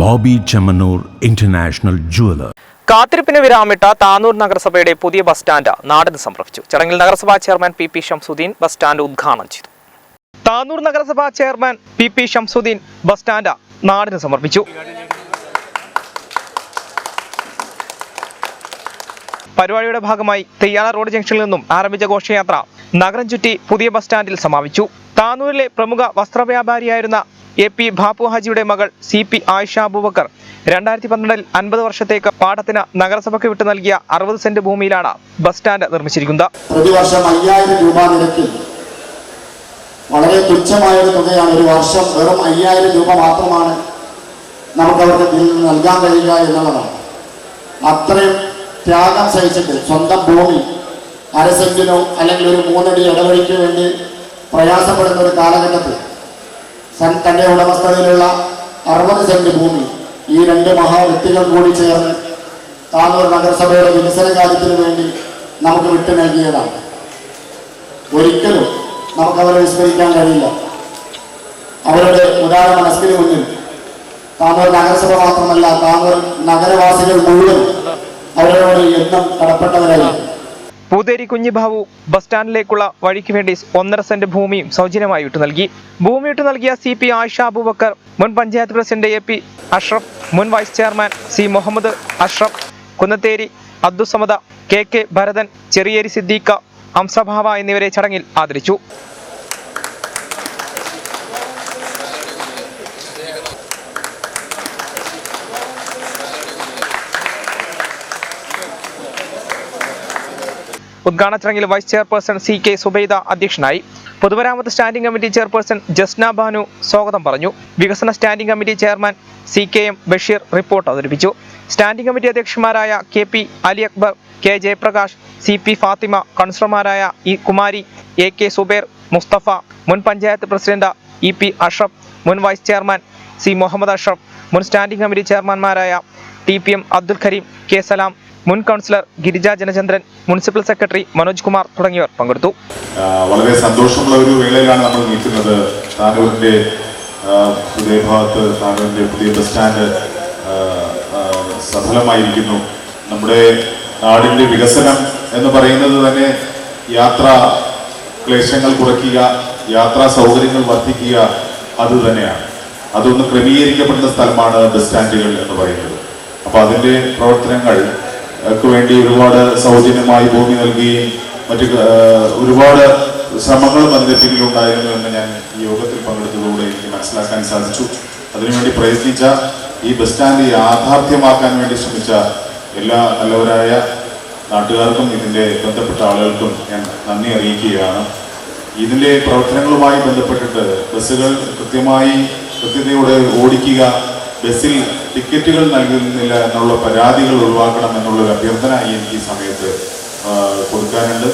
Bobby Chemmanur international jeweller കാത്തിരിപ്പിന് വിരാമിട്ട താനൂർ നഗരസഭയുടെ പുതിയ ബസ് സ്റ്റാൻഡ് നാടിന് സമർപ്പിച്ചു. ചടങ്ങിൽ നഗരസഭാ chairman P P Shamsuddin bus stand ഉദ്ഘാടനം ചെയ്തു. താനൂർ നഗരസഭാ chairman P P Shamsuddin bus stand നാടിന് സമർപ്പിച്ചു. പരിപാടിയുടെ ഭാഗമായി തെയ്യാറ റോഡ് ജംഗ്ഷനിൽ നിന്നും ആരംഭിച്ച ഘോഷയാത്ര നഗരം ചുറ്റി പുതിയ ബസ് സ്റ്റാൻഡിൽ സമാപിച്ചു. താനൂരിലെ പ്രമുഖ വസ്ത്രവ്യാപാരിയായിരുന്ന എ പി ബാപ്പു ഹാജിയുടെ മകൾ സി പി ആയിഷ അബൂബക്കർ രണ്ടായിരത്തി പന്ത്രണ്ടിൽ അൻപത് വർഷത്തേക്ക് പാടത്തിന് നഗരസഭയ്ക്ക് വിട്ടു നൽകിയ അറുപത് സെന്റ് ഭൂമിയിലാണ് ബസ് സ്റ്റാൻഡ് നിർമ്മിച്ചിരിക്കുന്നത്. പ്രതിവർഷം അയ്യായിരം രൂപ നിരക്കിൽ വളരെ തുച്ഛമായ ഒരു തുകയാണ് ഒരു വർഷം വെറും അയ്യായിരം രൂപ മാത്രമാണ് നമുക്ക് അവർക്ക് നൽകാൻ കഴിയുക എന്നുള്ളതാണ്. അത്രയും ത്യാഗം സഹിച്ചിട്ട് സ്വന്തം ഭൂമി അരസെന്റിനോ അല്ലെങ്കിൽ ഒരു മൂന്നടി ഇടവഴിക്ക് വേണ്ടി പ്രയാസപ്പെടുന്ന ഒരു കാലഘട്ടത്തിൽ സൻ- തന്റെ ഉടമസ്ഥതയിലുള്ള അറുപത് സെന്റ് ഭൂമി ഈ രണ്ട് മഹാ വ്യക്തികൾ കൂടി ചേർന്ന് താനൂർ നഗരസഭയുടെ വികസന കാര്യത്തിന് വേണ്ടി നമുക്ക് വിട്ടു നൽകിയതാണ് ഒരിക്കലും നമുക്ക് അവരെ വിസ്മരിക്കാൻ കഴിയില്ല. അവരുടെ ഉദാര മനസ്സിന് മുന്നിൽ താനൂർ നഗരസഭ മാത്രമല്ല താനൂർ നഗരവാസികൾ മുഴുവൻ അവരോട് എന്നും കടപ്പെട്ടവരായിരിക്കും പൂതേരി കുഞ്ഞിബാബു ബസ് സ്റ്റാൻഡിലേക്കുള്ള വഴിക്ക് വേണ്ടി ഒന്നര സെന്റ് ഭൂമിയും സൗജന്യമായി വിട്ടു നൽകി. ഭൂമി വിട്ടു നൽകിയ സി പി ആയിഷ അബൂബക്കർ മുൻ panchayat president A P Ashraf മുൻ vice chairman C Muhammad Ashraf Kunnatheri Abdusamad K K Bharathan Cheriyeri Siddique Hamsabava എന്നിവരെ ചടങ്ങിൽ ആദരിച്ചു. ഉദ്ഘാടന ചടങ്ങിൽ vice chairperson C K Subaida അധ്യക്ഷനായി. പൊതുമരാമത്ത് standing committee chairperson Jasna Banu സ്വാഗതം പറഞ്ഞു. വികസന standing committee chairman C K M Basheer report അവതരിപ്പിച്ചു. Standing committee അധ്യക്ഷന്മാരായ K P Ali Akbar K Jayaprakash C P Fathima കൗൺസിലർമാരായ E Kumari A K Suber Musthafa മുൻ panchayat president E P Ashraf മുൻ vice chairman C Muhammad Ashraf മുൻ standing committee ചെയർമാൻമാരായ T P M Abdul Kareem K Salam മുൻ councillor Girija Janachandran municipal secretary Manoj Kumar തുടങ്ങിയവർ പങ്കെടുത്തു. വളരെ സന്തോഷമുള്ള ഒരു വേളയിലാണ് നമ്മൾ നിൽക്കുന്നത്. താനൂരിന്റെ ഹൃദയഭാഗത്ത് താനൂരിന്റെ പുതിയ ബസ് സ്റ്റാൻഡ് സഫലമായിരിക്കുന്നു. നമ്മുടെ നാടിന്റെ വികസനം എന്ന് പറയുന്നത് തന്നെ യാത്ര ക്ലേശങ്ങൾ കുറയ്ക്കുക യാത്രാ സൗകര്യങ്ങൾ വർദ്ധിക്കുക അത് തന്നെയാണ്. അതൊന്ന് ക്രമീകരിക്കപ്പെടുന്ന സ്ഥലമാണ് ബസ് സ്റ്റാൻഡുകൾ എന്ന് പറയുന്നത്. അപ്പോൾ അതിന്റെ പ്രവർത്തനങ്ങൾ ക്ക് വേണ്ടി ഒരുപാട് സൗജന്യമായി ഭൂമി നൽകുകയും മറ്റു ഒരുപാട് ശ്രമങ്ങളും അതിന്റെ പിന്നിലുണ്ടായിരുന്നു എന്ന് ഞാൻ ഈ യോഗത്തിൽ പങ്കെടുത്തതോടെ എനിക്ക് മനസ്സിലാക്കാൻ സാധിച്ചു. അതിനുവേണ്ടി പ്രയത്നിച്ച ഈ ബസ് സ്റ്റാൻഡ് യാഥാർത്ഥ്യമാക്കാൻ വേണ്ടി ശ്രമിച്ച എല്ലാ നല്ലവരായ നാട്ടുകാർക്കും ഇതിന്റെ ബന്ധപ്പെട്ട ആളുകൾക്കും ഞാൻ നന്ദി അറിയിക്കുകയാണ്. ഇതിന്റെ പ്രവർത്തനങ്ങളുമായി ബന്ധപ്പെട്ടിട്ട് ബസ്സുകൾ കൃത്യമായി കൃത്യതയോടെ ഓടിക്കുക ബസ്സിൽ ടിക്കറ്റുകൾ നൽകുന്നില്ല എന്നുള്ള പരാതികൾ ഒഴിവാക്കണം എന്നുള്ളൊരു അഭ്യർത്ഥന എനിക്ക് ഈ സമയത്ത് കൊടുക്കാനുണ്ട്.